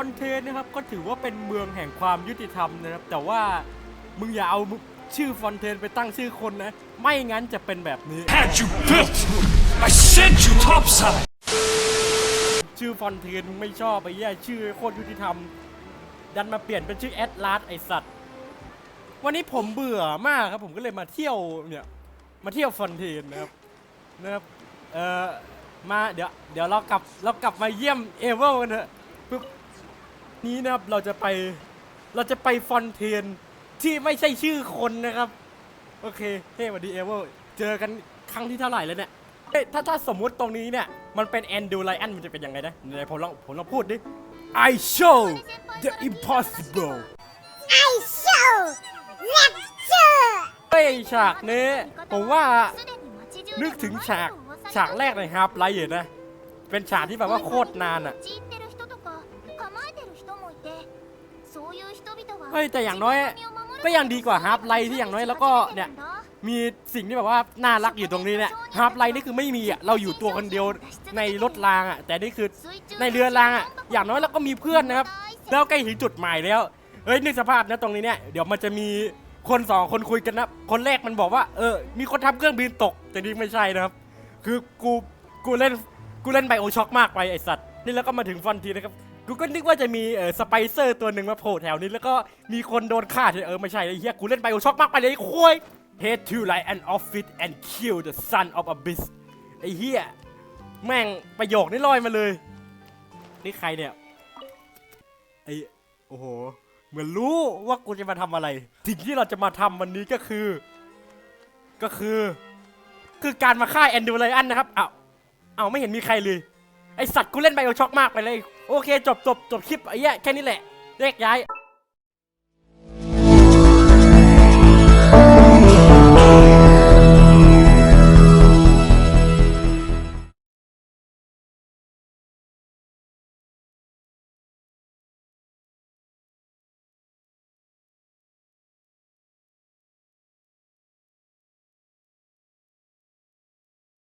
อนเทนนะครับก็ถือว่าเป็นเมืองแห่งความยุติธรรมนะครับ แต่ว่ามึงอย่าเอาชื่อฟอนเทนไปตั้งชื่อคนนะ ไม่งั้นจะเป็นแบบนี้ Had you built, I sent you topside. ชื่อฟอนเทนมึงไม่ชอบไปแย่ชื่อโคตรยุติธรรม ดันมาเปลี่ยนเป็นชื่อแอดลาสไอสัตว์วันนี้ผมเบื่อมากครับผมก็เลยมาเที่ยวเนี่ยมาเที่ยวฟอนเทนนะครับนะครับเอ่อมาเดี๋ยวเดี๋ยวเรากลับเรากลับมาเยี่ยมเอเวลกันเถอะปึ๊บ นี้นะครับเราจะไปเราจะไปฟอนเทนที่ไม่ใช่ชื่อคนนะครับ โอเคเฮ้สวัสดีเอเวลเจอกันครั้งที่เท่าไหร่แล้วเนี่ยเอ้ยถ้าถ้าสมมุติตรงนี้เนี่ย มันเป็นแอนดูไลอันมันจะเป็นยังไงนะไหนผมลองผมลองพูดดิ I show the impossible I show lecture เฮ้ยฉากนี้ผมว่านึกถึงฉากฉากแรกในฮาร์ปไลท์อยู่นะ เป็นฉากที่แบบว่าโคตรนานอะ เฮ้ยแต่อย่างน้อยก็ยังดีกว่าฮาร์ปไลท์ที่อย่างน้อยแล้วก็เนี่ยมีสิ่งที่แบบว่าน่ารักอยู่ตรงนี้เนี่ยฮาร์ปไลท์นี่คือไม่มีอะเราอยู่ตัวคนเดียวในรถรางอะแต่นี่คือในเรือรางอะอย่างน้อยเราก็มีเพื่อนนะครับแล้วใกล้ถึงจุดหมายแล้วเฮ้ยนึกสภาพนะตรงนี้เนี่ยเดี๋ยวมันจะมีคนสองคนคุยกันนะคนแรกมันบอกว่าเออมีคนทำเครื่องบินตกแต่นี่ไม่ใช่นะครับ คือกูกูเล่นกูเล่นไบโอช็อกมากไปไอสัตว์นี่แล้วก็มาถึงฟอนทีนะครับ กูก็นึกว่าจะมีเออสไปเซอร์ตัวหนึ่งมาโผล่แถวนี้แล้วก็มีคนโดนฆ่าเฉยเออไม่ใช่ไอ้เหี้ยกูเล่นไบโอช็อกมากไปเลยไอ้คุย Head to like an office and kill the son of abyss ไอ้เหี้ยแม่งประโยคนี้ลอยมาเลย นี่ใครเนี่ยไอ้โอ้โห เหมือนรู้ว่ากูจะมาทำอะไรสิ่งที่เราจะมาทำวันนี้ก็คือ ก็คือ คือการมาฆ่าแอนดูไลอันนะครับเอ้าวอ้าไม่เห็นมีใครเลย ไอสัตว์กูเล่นไบโอช็อกมากไปเลย โอเคจบจบจบคลิปไอ้แย่แค่นี้แหละแยกย้าย